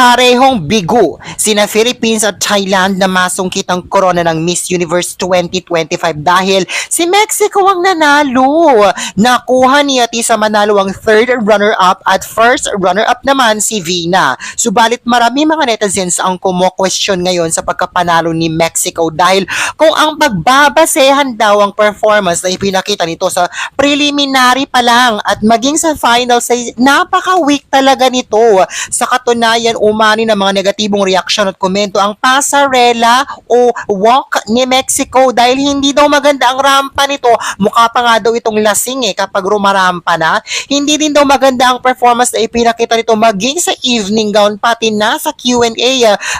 Parehong bigo sina Philippines at Thailand na masungkit ang corona ng Miss Universe 2025 dahil si Mexico ang nanalo. Nakuha ni Atisa Manalo ang third runner-up at first runner-up naman si Vina. Subalit marami mga netizens ang kumo-question ngayon sa pagkapanalo ni Mexico dahil kung ang pagbabasehan daw ang performance na ipinakita nito sa preliminary pa lang at maging sa finals ay napaka-weak talaga nito. Sa katunayan, umani ng mga negatibong reaksyon at komento ang pasarela o walk ni Mexico dahil hindi daw maganda ang rampa nito. Mukha pa nga daw itong lasing eh kapag rumarampa na. Hindi din daw maganda ang performance na ipinakita nito maging sa evening gown pati na sa Q&A.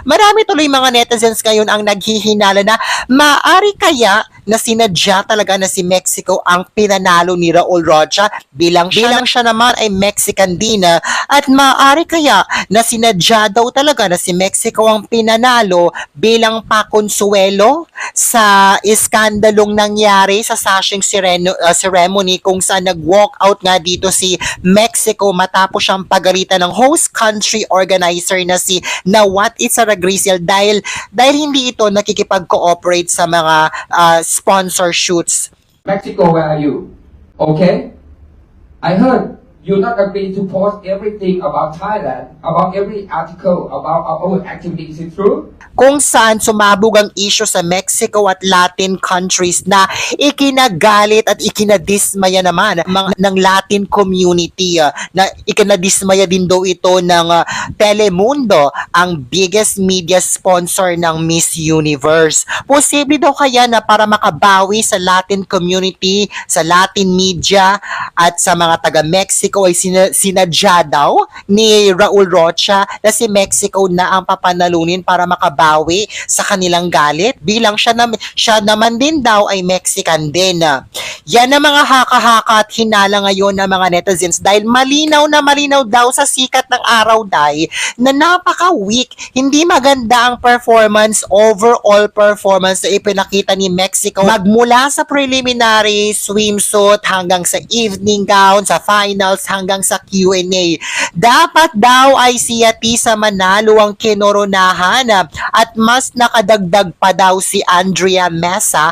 Marami tuloy mga netizens ngayon ang naghihinala na maari kaya na sinadya talaga na si Mexico ang pinanalo ni Raul Rocha. Bilang siya, bilang siya naman ay Mexican din ah, at maaari kaya na sinadya daw talaga na si Mexico ang pinanalo bilang pakonsuelo sa iskandalong nangyari sa sashing sireno, ah, ceremony kung saan nag-walk out nga dito si Mexico matapos siyang pagalitan ng host country organizer na si Nawat Isara Grisiel dahil dahil hindi ito nakikipag-cooperate sa mga ah, sponsor shoots Mexico, where are you? Okay? I heard you not agree to post everything about Thailand, about every article, about our activities. Is it true? kung saan sumabog ang issue sa Mexico at Latin countries na ikinagalit at ikinadismaya naman mga, ng Latin community ah, na ikinadismaya din daw ito ng ah, Telemundo ang biggest media sponsor ng Miss Universe. Posible daw kaya na para makabawi sa Latin community, sa Latin media at sa mga taga Mexico ay sina- sinadya daw ni Raul Rocha na si Mexico na ang papanalunin para makabawi sa kanilang galit. Bilang siya, nam- siya naman din daw ay Mexican din. Yan ang mga haka-haka at hinala ngayon ng mga netizens dahil malinaw na malinaw daw sa sikat ng araw dahil na napaka-weak, hindi maganda ang performance, overall performance na ipinakita ni Mexico. Magmula sa preliminary swimsuit hanggang sa evening gown, sa finals hanggang sa Q&A. Dapat daw ay si Atisa Manalo ang kinoronahan ah, at mas nakadagdag pa daw si Andrea Mesa,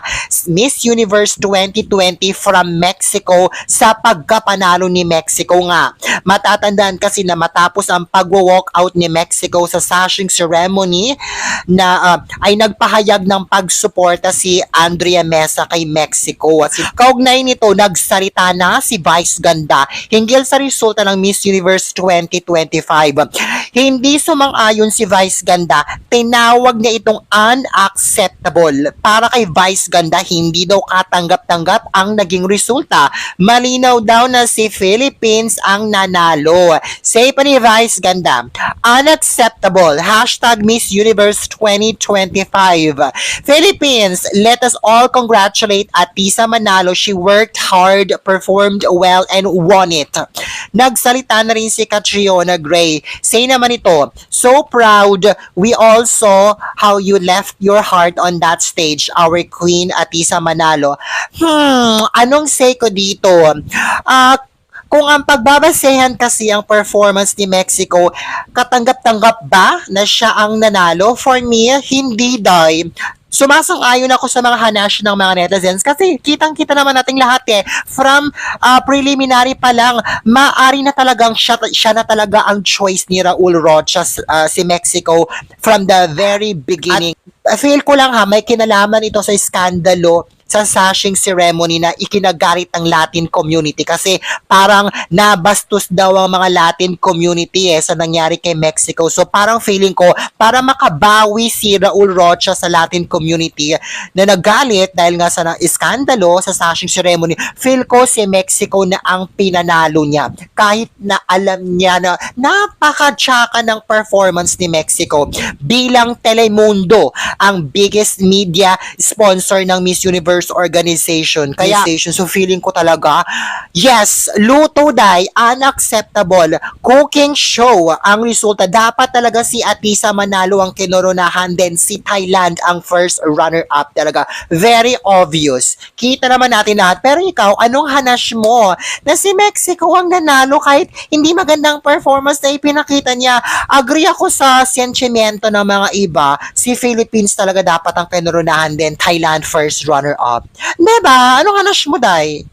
Miss Universe 2020 from Mexico sa pagkapanalo ni Mexico nga. Matatandaan kasi na matapos ang pag-walk out ni Mexico sa sashing ceremony na ah, ay nagpahayag ng pagsuporta si Andrea Mesa kay Mexico. At si- Kaugnay nito, nagsalita na si Vice Ganda hinggil sa resulta ng Miss Universe 2025. Hindi sumang-ayon si Vice Ganda, tinawag niya itong unacceptable. Para kay Vice Ganda, hindi daw katanggap-tanggap ang naging resulta. Malinaw daw na si Philippines ang nanalo. Say pa ni Vice Ganda, unacceptable. Hashtag Miss Universe 2025. Philippines, let us all congratulate Atisa Manalo. She worked hard, performed well, and won it. Nagsalita na rin si Catriona Gray. Say naman ito, so proud. We all saw how you left your heart on that stage, our queen Atisa Manalo. Hmm, anong say ko dito? Ah, kung ang pagbabasehan kasi ang performance ni Mexico, katanggap-tanggap ba na siya ang nanalo? For me, hindi dahil sumasang-ayon ako sa mga hanash ng mga netizens kasi kitang-kita naman nating lahat eh. From ah, preliminary pa lang maari na talagang siya, siya na talaga ang choice ni Raul Rocha ah, si Mexico from the very beginning. At, feel ko lang ha may kinalaman ito sa skandalo sa sashing ceremony na ikinagalit ng Latin community kasi parang nabastos daw ang mga Latin community eh sa nangyari kay Mexico. So parang feeling ko para makabawi si Raul Rocha sa Latin community na nagalit dahil nga sa na- iskandalo sa sashing ceremony, feel ko si Mexico na ang pinanalo niya. Kahit na alam niya na napaka-tsaka ng performance ni Mexico bilang Telemundo ang biggest media sponsor ng Miss Universe Brothers Organization. Kaya, so feeling ko talaga, yes, luto day, unacceptable. Cooking show, ang resulta. Dapat talaga si Atisa Manalo ang kinoronahan, then si Thailand ang first runner-up talaga. Very obvious. Kita naman natin lahat. Pero ikaw, anong hanash mo? Na si Mexico ang nanalo kahit hindi magandang performance na ipinakita niya. Agree ako sa sentimiento ng mga iba. Si Philippines talaga dapat ang kinoronahan din. Thailand first runner-up. Diba? Anong hanash mo, Day?